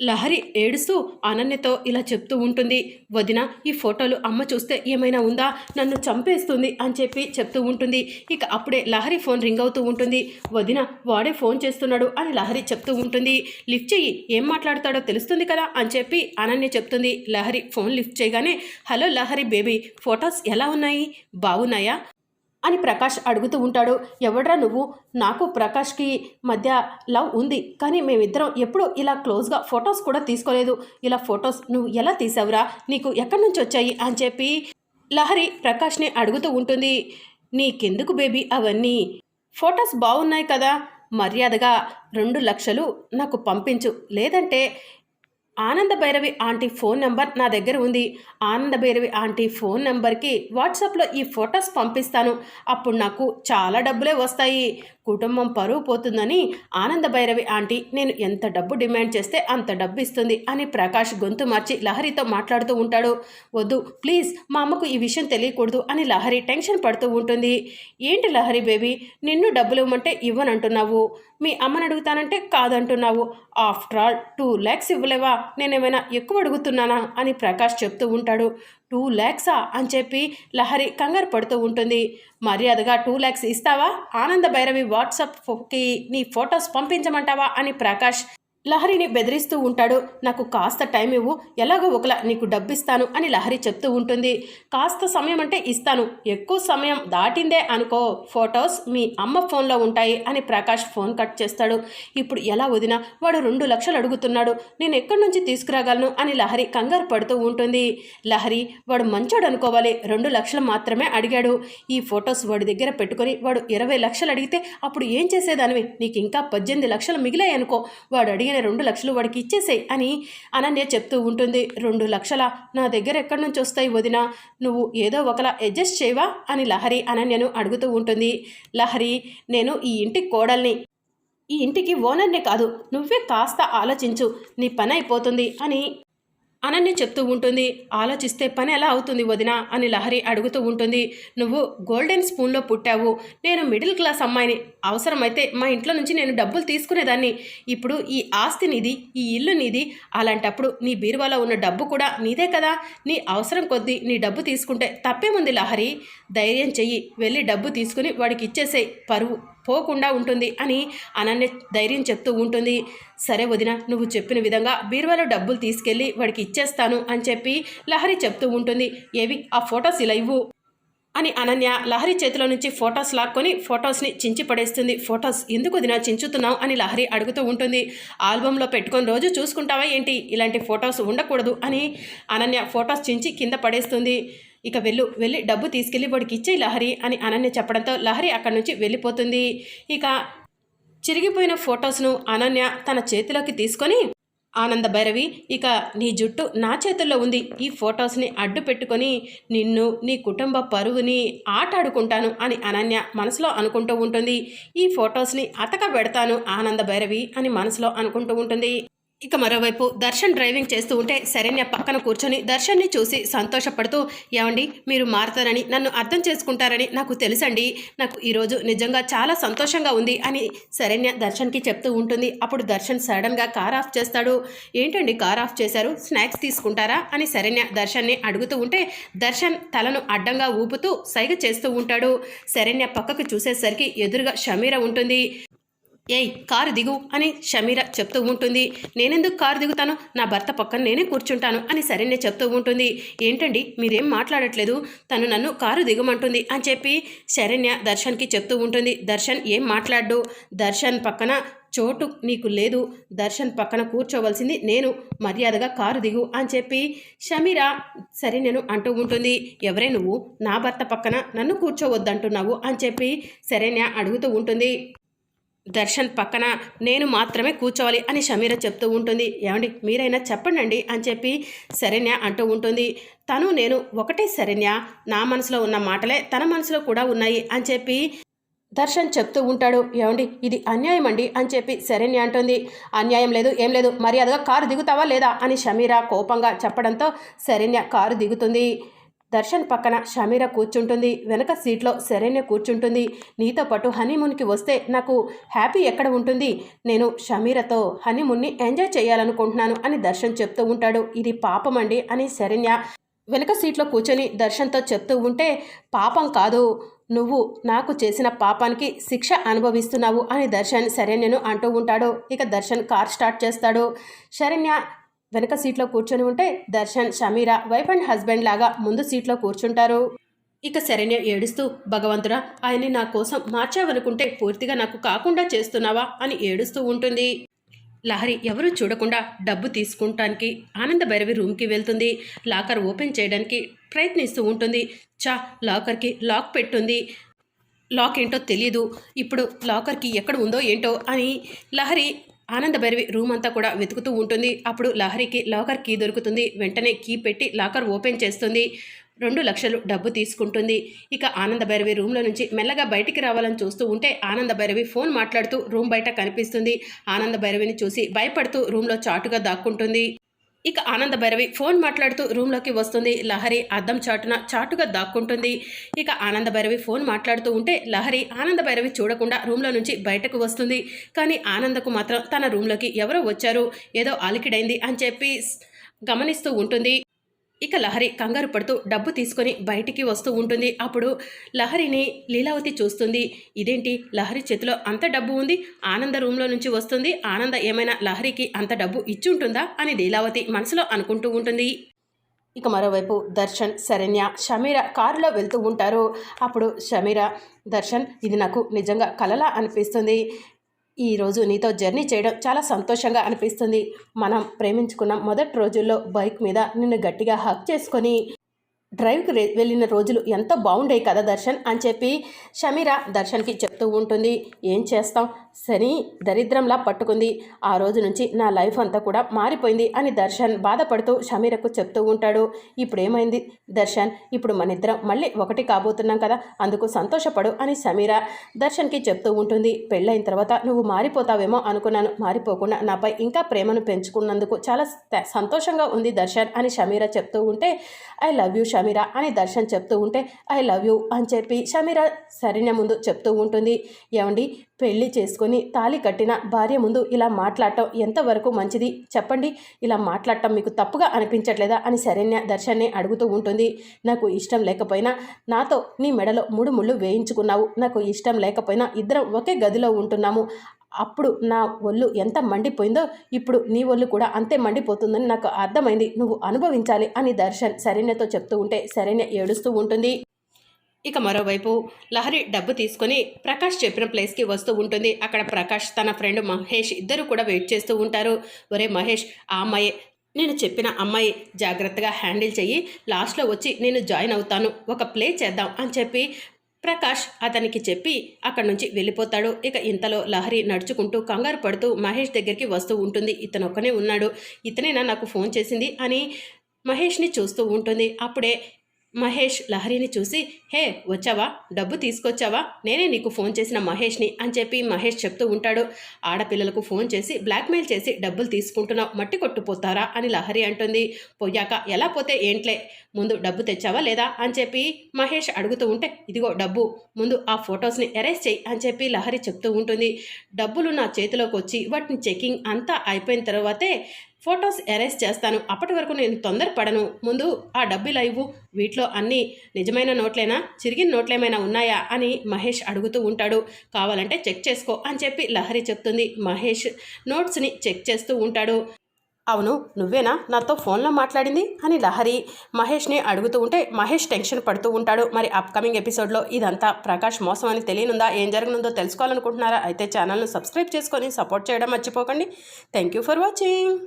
లహరి ఏడుస్తూ అనన్యతో ఇలా చెప్తూ ఉంటుంది. వదిన ఈ ఫోటోలు అమ్మ చూస్తే ఏమైనా ఉందా? నన్ను చంపేస్తుంది అని చెప్పి చెప్తూ ఉంటుంది. ఇక అప్పుడే లహరి ఫోన్ రింగ్ అవుతూ ఉంటుంది. వదిన వాడే ఫోన్ చేస్తున్నాడు అని లహరి చెప్తూ ఉంటుంది. లిఫ్ట్ చెయ్యి ఏం మాట్లాడతాడో తెలుస్తుంది కదా అని చెప్పి అనన్య చెప్తుంది. లహరి ఫోన్ లిఫ్ట్ చేయగానే హలో లహరి బేబీ ఫొటోస్ ఎలా ఉన్నాయి? బాగున్నాయా? అని ప్రకాష్ అడుగుతూ ఉంటాడు. ఎవడ్రా నువ్వు? నాకు ప్రకాష్కి మధ్య లవ్ ఉంది. కానీ మేమిద్దరం ఎప్పుడూ ఇలా క్లోజ్గా ఫొటోస్ కూడా తీసుకోలేదు. ఇలా ఫొటోస్ నువ్వు ఎలా తీసావురా? నీకు ఎక్కడి నుంచి వచ్చాయి? అని చెప్పి లహరి ప్రకాష్ని అడుగుతూ ఉంటుంది. నీకెందుకు బేబీ అవన్నీ? ఫొటోస్ బాగున్నాయి కదా. మర్యాదగా రెండు లక్షలు నాకు పంపించు. లేదంటే ఆనంద భైరవి ఆంటీ ఫోన్ నెంబర్ నా దగ్గర ఉంది. ఆనంద భైరవి ఆంటీ ఫోన్ నెంబర్కి వాట్సాప్లో ఈ ఫొటోస్ పంపిస్తాను. అప్పుడు నాకు చాలా డబ్బులే వస్తాయి. కుటుంబం పరువు పోతుందని ఆనంద భైరవి ఆంటీ నేను ఎంత డబ్బు డిమాండ్ చేస్తే అంత డబ్బు ఇస్తుంది అని ప్రకాష్ గొంతు మార్చి లహరితో మాట్లాడుతూ ఉంటాడు. వద్దు ప్లీజ్ మా అమ్మకు ఈ విషయం తెలియకూడదు అని లహరి టెన్షన్ పడుతూ ఉంటుంది. ఏంటి లహరి బేబీ నిన్ను డబ్బులు ఇవ్వమంటే ఇవ్వనంటున్నావు. మీ అమ్మని అడుగుతానంటే కాదంటున్నావు. ఆఫ్టర్ ఆల్ టూ ల్యాక్స్ ఇవ్వలేవా? నేనేమైనా ఎక్కువ అడుగుతున్నానా? అని ప్రకాష్ చెప్తూ ఉంటాడు. టూ ల్యాక్సా అని చెప్పి లహరి కంగారు పడుతూ ఉంటుంది. మర్యాదగా టూ ల్యాక్స్ ఇస్తావా? ఆనంద భైరవి వాట్సాప్కి నీ ఫొటోస్ పంపించమంటావా? అని ప్రకాష్ లహరిని బెదిరిస్తూ ఉంటాడు. నాకు కాస్త టైం ఇవ్వు. ఎలాగో ఒకలా నీకు డబ్బిస్తాను అని లహరి చెప్తూ ఉంటుంది. కాస్త సమయం అంటే ఇస్తాను. ఎక్కువ సమయం దాటిందే అనుకో. ఫొటోస్ మీ అమ్మ ఫోన్లో ఉంటాయి అని ప్రకాష్ ఫోన్ కట్ చేస్తాడు. ఇప్పుడు ఎలా వదినా? వాడు రెండు లక్షలు అడుగుతున్నాడు. నేను ఎక్కడి నుంచి తీసుకురాగలను? అని లహరి కంగారు పడుతూ ఉంటుంది. లహరి వాడు మంచోడు అనుకోవాలి. రెండు లక్షలు మాత్రమే అడిగాడు. ఈ ఫొటోస్ వాడి దగ్గర పెట్టుకొని వాడు ఇరవై లక్షలు అడిగితే అప్పుడు ఏం చేసేదానివి? నీకు ఇంకా పద్దెనిమిది లక్షలు మిగిలాయి అనుకో. వాడు అడిగిన రెండు లక్షలు వాడికి ఇచ్చేసేయి అని అనన్య చెప్తూ ఉంటుంది. రెండు లక్షల నా దగ్గర ఎక్కడి నుంచి వస్తాయి వదిన? నువ్వు ఏదో ఒకలా అడ్జస్ట్ చేయవా? అని లహరి అనన్యను అడుగుతూ ఉంటుంది. లహరి నేను ఈ ఇంటి కోడల్ని. ఈ ఇంటికి ఓనర్నే కాదు నువ్వే కాస్త ఆలోచించు నీ పని అయిపోతుంది అని అనన్య చెప్తూ ఉంటుంది ఆలోచిస్తే పని ఎలా అవుతుంది వదిన? అని లహరి అడుగుతూ ఉంటుంది నువ్వు గోల్డెన్ స్పూన్లో పుట్టావు నేను మిడిల్ క్లాస్ అమ్మాయిని అవసరమైతే మా ఇంట్లో నుంచి నేను డబ్బులు తీసుకునేదాన్ని. ఇప్పుడు ఈ ఆస్తి నీది ఈ ఇల్లు నీది అలాంటప్పుడు నీ బీరువాలో ఉన్న డబ్బు కూడా నీదే కదా. నీ అవసరం కొద్దీ నీ డబ్బు తీసుకుంటే తప్పేముంది లహరి? ధైర్యం చెయ్యి వెళ్ళి డబ్బు తీసుకుని వాడికి ఇచ్చేసేయి పరువు. పోకుండా ఉంటుంది అని అనన్య ధైర్యం చెప్తూ ఉంటుంది. సరే వదిన నువ్వు చెప్పిన విధంగా బీరువాలో డబ్బులు తీసుకెళ్ళి వాడికి ఇచ్చేస్తాను అని చెప్పి లహరి చెప్తూ ఉంటుంది. ఏవి? ఆ ఫొటోస్ ఇలా ఇవ్వు అని అనన్య లహరి చేతిలో నుంచి ఫొటోస్ లాక్కొని ఫొటోస్ని చించి పడేస్తుంది. ఫొటోస్ ఎందుకు వదినా చించుతున్నావు అని లహరి అడుగుతూ ఉంటుంది. ఆల్బంలో పెట్టుకొని రోజు చూసుకుంటావా ఏంటి? ఇలాంటి ఫొటోస్ ఉండకూడదు అని అనన్య ఫొటోస్ చించి కింద పడేస్తుంది. ఇక వెళ్ళు వెళ్ళి డబ్బు తీసుకెళ్ళి వాడికి ఇచ్చే లహరి అని అనన్య చెప్పడంతో లహరి అక్కడి నుంచి వెళ్ళిపోతుంది. ఇక చిరిగిపోయిన ఫొటోస్ను అనన్య తన చేతిలోకి తీసుకొని ఆనంద భైరవి ఇక నీ జుట్టు నా చేతుల్లో ఉంది. ఈ ఫొటోస్ని అడ్డు పెట్టుకొని నిన్ను నీ కుటుంబ పరువుని ఆటాడుకుంటాను అని అనన్య మనసులో అనుకుంటూ ఉంటుంది. ఈ ఫొటోస్ని అతక పెడతాను ఆనంద భైరవి అని మనసులో అనుకుంటూ ఉంటుంది. ఇక మరోవైపు దర్శన్ డ్రైవింగ్ చేస్తూ ఉంటే శరణ్య పక్కన కూర్చొని దర్శన్ని చూసి సంతోషపడుతూ ఏమండి మీరు మారుతారని నన్ను అర్థం చేసుకుంటారని నాకు తెలుసండి. నాకు ఈరోజు నిజంగా చాలా సంతోషంగా ఉంది అని శరణ్య దర్శన్కి చెప్తూ ఉంటుంది. అప్పుడు దర్శన్ సడన్గా కార్ ఆఫ్ చేస్తాడు. ఏంటండి కార్ ఆఫ్ చేశారు? స్నాక్స్ తీసుకుంటారా? అని శరణ్య దర్శన్ని అడుగుతూ ఉంటే దర్శన్ తలను అడ్డంగా ఊపుతూ సైగ చేస్తూ ఉంటాడు. శరణ్య పక్కకు చూసేసరికి ఎదురుగా షమీర ఉంటుంది. ఏయ్ కారు దిగు అని షమీర చెప్తూ ఉంటుంది. నేనెందుకు కారు దిగుతాను? నా భర్త పక్కన నేనే కూర్చుంటాను అని సరైన చెప్తూ ఉంటుంది. ఏంటండి? మీరేం మాట్లాడట్లేదు? తను నన్ను కారు దిగమంటుంది అని చెప్పి శరణ్య దర్శన్కి చెప్తూ ఉంటుంది. దర్శన్ ఏం మాట్లాడు దర్శన్ పక్కన చోటు నీకు లేదు. దర్శన్ పక్కన కూర్చోవలసింది నేను. మర్యాదగా కారు దిగు అని చెప్పి షమీరా సరే నేను అంటూ ఉంటుంది. ఎవరే నువ్వు? నా భర్త పక్కన నన్ను కూర్చోవద్దంటున్నావు అని చెప్పి శరణ్య అడుగుతూ ఉంటుంది. దర్శన్ పక్కన నేను మాత్రమే కూర్చోవాలి అని షమీర చెప్తూ ఉంటుంది. ఏమండి? మీరైనా చెప్పండి అని చెప్పి శరణ్య అంటూ ఉంటుంది. తను నేను ఒకటే శరణ్య. నా మనసులో ఉన్న మాటలే తన మనసులో కూడా ఉన్నాయి అని చెప్పి దర్శన్ చెప్తూ ఉంటాడు. ఏమండి? ఇది అన్యాయం అండి అని చెప్పి శరణ్య అంటుంది. అన్యాయం లేదు ఏం లేదు. మర్యాదగా కారు దిగుతావా లేదా అని షమీర కోపంగా చెప్పడంతో శరణ్య కారు దిగుతుంది. దర్శన్ పక్కన షమీర కూర్చుంటుంది. వెనక సీట్లో శరణ్య కూర్చుంటుంది. నీతో పాటు హనీమూన్కి వస్తే నాకు హ్యాపీ ఎక్కడ ఉంటుంది? నేను షమీరతో హనీమూన్ని ఎంజాయ్ చేయాలనుకుంటున్నాను అని దర్శన్ చెప్తూ ఉంటాడు. ఇది పాపం అండి అని శరణ్య వెనక సీట్లో కూర్చొని దర్శన్తో చెప్తూ ఉంటే పాపం కాదు. నువ్వు నాకు చేసిన పాపానికి శిక్ష అనుభవిస్తున్నావు అని దర్శన్ శరణ్యను అంటూ ఉంటాడు. ఇక దర్శన్ కార్ స్టార్ట్ చేస్తాడు. శరణ్య వెనక సీట్లో కూర్చొని ఉంటే Darshan Shamira wife and husband లాగా ముందు సీట్లో కూర్చుంటారు. ఇక శరణ్య ఏడుస్తూ భగవంతుడా ఆయన్ని నా కోసం మార్చావనుకుంటే పూర్తిగా నాకు కాకుండా చేస్తున్నావా అని ఏడుస్తూ ఉంటుంది. లహరి ఎవరూ చూడకుండా డబ్బు తీసుకుంటానికి ఆనంద భైరవి రూమ్కి వెళ్తుంది. లాకర్ ఓపెన్ చేయడానికి ప్రయత్నిస్తూ ఉంటుంది. చా లాకర్కి లాక్ పెట్టుంది. లాక్ ఏంటో తెలియదు ఇప్పుడు లాకర్కి ఎక్కడ ఉందో ఏంటో అని లహరి ఆనంద భైరవి రూమ్ అంతా కూడా వెతుకుతూ ఉంటుంది. అప్పుడు లహరికి లాకర్ కీ దొరుకుతుంది. వెంటనే కీ పెట్టి లాకర్ ఓపెన్ చేస్తుంది. రెండు లక్షలు డబ్బు తీసుకుంటుంది. ఇక ఆనంద భైరవి రూమ్లో నుంచి మెల్లగా బయటికి రావాలని చూస్తూ ఉంటే ఆనంద భైరవి ఫోన్ మాట్లాడుతూ రూమ్ బయట కనిపిస్తుంది. ఆనంద భైరవిని చూసి భయపడుతూ రూమ్లో చాటుగా దాక్కుంటుంది. ఇక ఆనంద భైరవి ఫోన్ మాట్లాడుతూ రూమ్లోకి వస్తుంది. లహరి అద్దం చాటున చాటుగా దాక్కుంటుంది. ఇక ఆనంద భైరవి ఫోన్ మాట్లాడుతూ ఉంటే లహరి ఆనంద భైరవి చూడకుండా రూమ్లో నుంచి బయటకు వస్తుంది. కానీ ఆనందకు మాత్రం తన రూమ్లోకి ఎవరో వచ్చారు. ఏదో అలికిడైంది అని చెప్పి గమనిస్తూ ఉంటుంది. ఇక లహరి కంగారు పడుతూ డబ్బు తీసుకొని బయటికి వస్తూ ఉంటుంది. అప్పుడు లహరిని లీలావతి చూస్తుంది. ఇదేంటి? లహరి చేతిలో అంత డబ్బు ఉంది. ఆనంద రూమ్లో నుంచి వస్తుంది. ఆనంద ఏమైనా లహరికి అంత డబ్బు ఇచ్చి ఉంటుందా? అని లీలావతి మనసులో అనుకుంటూ ఉంటుంది. ఇక మరోవైపు దర్శన్ శరణ్య షమీర కారులో వెళ్తూ ఉంటారు. అప్పుడు షమీర దర్శన్ ఇది నాకు నిజంగా కలలా అనిపిస్తుంది. ఈరోజు నీతో జర్నీ చేయడం చాలా సంతోషంగా అనిపిస్తుంది. మనం ప్రేమించుకున్న మొదటి రోజుల్లో బైక్ మీద నిన్ను గట్టిగా హక్ చేసుకొని డ్రైవ్కి వెళ్ళిన రోజులు ఎంత బాగుండే కదా దర్శన్ అని చెప్పి షమీర దర్శన్కి చెప్తూ ఉంటుంది. ఏం చేస్తాం? శని దరిద్రంలా పట్టుకుంది. ఆ రోజు నుంచి నా లైఫ్ అంతా కూడా మారిపోయింది అని దర్శన్ బాధపడుతూ షమీరకు చెప్తూ ఉంటాడు. ఇప్పుడు ఏమైంది దర్శన్ ఇప్పుడు మన ఇద్దరం మళ్ళీ ఒకటి కాబోతున్నాం కదా అందుకు సంతోషపడు అని షమీర దర్శన్కి చెప్తూ ఉంటుంది. పెళ్ళైన తర్వాత నువ్వు మారిపోతావేమో అనుకున్నాను. మారిపోకుండా నాపై ఇంకా ప్రేమను పెంచుకున్నందుకు చాలా సంతోషంగా ఉంది దర్శన్ అని షమీర చెప్తూ ఉంటే ఐ లవ్ యూ షమీరా అని దర్శన్ చెప్తూ ఉంటే ఐ లవ్ యూ అని చెప్పి షమీరా సరైన ముందు చెప్తూ ఉంటుంది. ఏమండి పెళ్ళి చేసుకొని తాలి కట్టిన భార్య ముందు ఇలా మాట్లాడటం ఎంతవరకు మంచిది? చెప్పండి ఇలా మాట్లాడటం మీకు తప్పుగా అనిపించట్లేదా? అని శరణ్య దర్శన్ని అడుగుతూ ఉంటుంది. నాకు ఇష్టం లేకపోయినా నాతో నీ మెడలో మూడు ముళ్ళు వేయించుకున్నావు. నాకు ఇష్టం లేకపోయినా ఇద్దరం ఒకే గదిలో ఉంటున్నాము. అప్పుడు నా ఒళ్ళు ఎంత మండిపోయిందో ఇప్పుడు నీ ఒళ్ళు కూడా అంతే మండిపోతుందని నాకు అర్థమైంది. నువ్వు అనుభవించాలి అని దర్శన్ శరణ్యతో చెప్తూ ఉంటే శరణ్య ఏడుస్తూ ఉంటుంది. ఇక మరోవైపు లహరి డబ్బు తీసుకొని ప్రకాష్ చెప్పిన ప్లేస్కి వస్తూ ఉంటుంది. అక్కడ ప్రకాష్ తన ఫ్రెండ్ మహేష్ ఇద్దరు కూడా వెయిట్ చేస్తూ ఉంటారు. ఒరే మహేష్ ఆ అమ్మాయి. నేను చెప్పిన అమ్మాయి. జాగ్రత్తగా హ్యాండిల్ చెయ్యి. లాస్ట్లో వచ్చి నేను జాయిన్ అవుతాను. ఒక ప్లే చేద్దాం అని చెప్పి ప్రకాష్ అతనికి చెప్పి అక్కడి నుంచి వెళ్ళిపోతాడు. ఇక ఇంతలో లహరి నడుచుకుంటూ కంగారు పడుతూ మహేష్ దగ్గరికి వస్తూ ఉంటుంది. ఇతను ఒక్కనే ఉన్నాడు. ఇతనేనా నాకు ఫోన్ చేసింది? అని మహేష్ని చూస్తూ ఉంటుంది. అప్పుడే మహేష్ లహరిని చూసి హే వచ్చావా? డబ్బు తీసుకొచ్చావా? నేనే నీకు ఫోన్ చేసిన మహేష్ని అని చెప్పి మహేష్ చెప్తూ ఉంటాడు. ఆడపిల్లలకు ఫోన్ చేసి బ్లాక్మెయిల్ చేసి డబ్బులు తీసుకుంటున్నావు మట్టి కొట్టుపోతారా అని లహరి అంటుంది. పోయాక ఎలా పోతే ఏంట్లే? ముందు డబ్బు తెచ్చావా లేదా? అని చెప్పి మహేష్ అడుగుతూ ఉంటే ఇదిగో డబ్బు ముందు ఆ ఫొటోస్ని ఎరేజ్ చేయి అని చెప్పి లహరి చెప్తూ ఉంటుంది. డబ్బులు నా చేతిలోకి వచ్చి వాటిని చెకింగ్ అంతా అయిపోయిన తర్వాతే ఫొటోస్ ఎరేస్ చేస్తాను. అప్పటి వరకు నేను తొందరపడను. ముందు ఆ డబ్బులు అయ్యవు వీటిలో అన్నీ నిజమైన నోట్లేనా? చిరిగిన నోట్లేమైనా ఉన్నాయా? అని మహేష్ అడుగుతూ ఉంటాడు. కావాలంటే చెక్ చేసుకో అని చెప్పి లహరి చెప్తుంది. మహేష్ నోట్స్ని చెక్ చేస్తూ ఉంటాడు. అవును నువ్వేనా నాతో ఫోన్లో మాట్లాడింది? అని లహరి మహేష్ని అడుగుతూ ఉంటే మహేష్ టెన్షన్ పడుతూ ఉంటాడు. మరి అప్కమింగ్ ఎపిసోడ్లో ఇదంతా ప్రకాష్ మోసం అని తెలియనుందా? ఏం జరగనుందో తెలుసుకోవాలనుకుంటున్నారా? అయితే ఛానల్ను సబ్స్క్రైబ్ చేసుకొని సపోర్ట్ చేయడం మర్చిపోకండి. Thank you for watching.